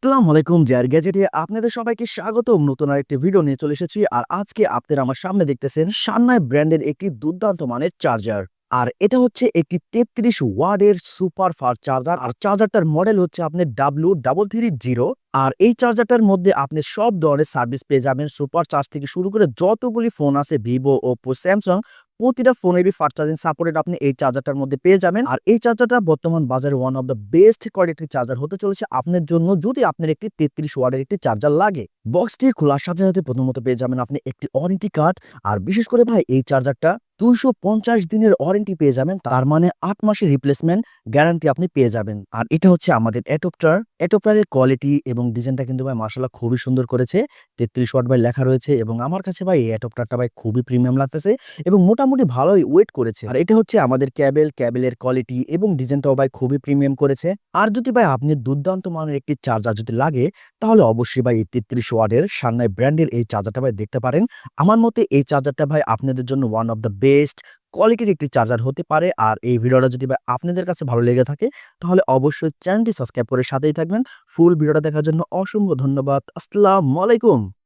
আসসালামু আলাইকুম জেয়ার গ্যাজেটে আপনাদের সবাইকে স্বাগতম। নতুন আর একটি ভিডিও নিয়ে চলে এসেছি আর আজকে আপনারা আমার সামনে দেখতেছেন সান্নাই ব্র্যান্ডের একটি দুর্দান্ত মানের চার্জার আর এটা হচ্ছে একটি তেত্রিশ ওয়ার্ডের সুপার ফাস্ট চার্জার আর চার্জারটার মডেল হচ্ছে আপনার ডাব্লিউ ডাবল থ্রি জিরো আর এই চার্জারটার মধ্যে আপনি সব ধরনের সার্ভিস পেয়ে যাবেন। সুপার চার্জ থেকে শুরু করে যতগুলি ফোন আছে ভিভো ওপো স্যামসাং প্রতিটা ফোনেরই ফাস্ট চার্জিং সাপোর্টেড আপনি এই চার্জারটার মধ্যে পেয়ে যাবেন। আর এই চার্জারটা বর্তমান বাজারে one of the best quality charger হতে চলেছে আপনার জন্য যদি আপনার একটি তেত্রিশ ওয়ার্ডের একটি চার্জার লাগে। বক্সটি খোলার সাথে সাথে প্রথমত পেয়ে যাবেন আপনি একটি ওয়ারেন্টি কার্ড আর বিশেষ করে ভাই, এই চার্জারটা দুইশো পঞ্চাশ দিনের ওয়ারেন্টি পেয়ে যাবেন, তার মানে আট মাসের রিপ্লেসমেন্ট গ্যারান্টি আপনি পেয়ে যাবেন। আর এটা হচ্ছে আমাদের অ্যাডপ্টার অ্যাডপ্টারের কোয়ালিটি এবং ডিজাইনটা কিন্তু ভাই মাসাল্লাহ খুবই সুন্দর করেছে। তেত্রিশ ওয়াট ভাই লেখা রয়েছে এবং আমার কাছে ভাই এই অ্যাডপ্টারটা ভাই খুবই প্রিমিয়াম লাগতেছে এবং মোটামুটি ভালোই ওয়েট করেছে। আর এটা হচ্ছে আমাদের ক্যাবেল ক্যাবেলের কোয়ালিটি এবং ডিজাইনটাও ভাই খুবই প্রিমিয়াম করেছে। আর যদি ভাই আপনি দুর্দান্ত মানের একটি চার্জার যদি লাগে, তাহলে অবশ্যই ভাই এই তেত্রিশ ওয়াটের সান্নাই ব্র্যান্ডের এই চার্জারটা ভাই দেখতে পারেন। আমার মতে এই চার্জারটা ভাই আপনাদের জন্য ওয়ান অফ দ্য কোয়ালিটির একটি চার্জার হতে পারে। আর এই ভিডিওটা যদি আপনাদের কাছে ভালো লেগে থাকে, তাহলে অবশ্যই চ্যানেলটি সাবস্ক্রাইব করে সাথেই থাকবেন। ফুল ভিডিওটা দেখার জন্য অসংখ্য ধন্যবাদ। আসসালামু আলাইকুম।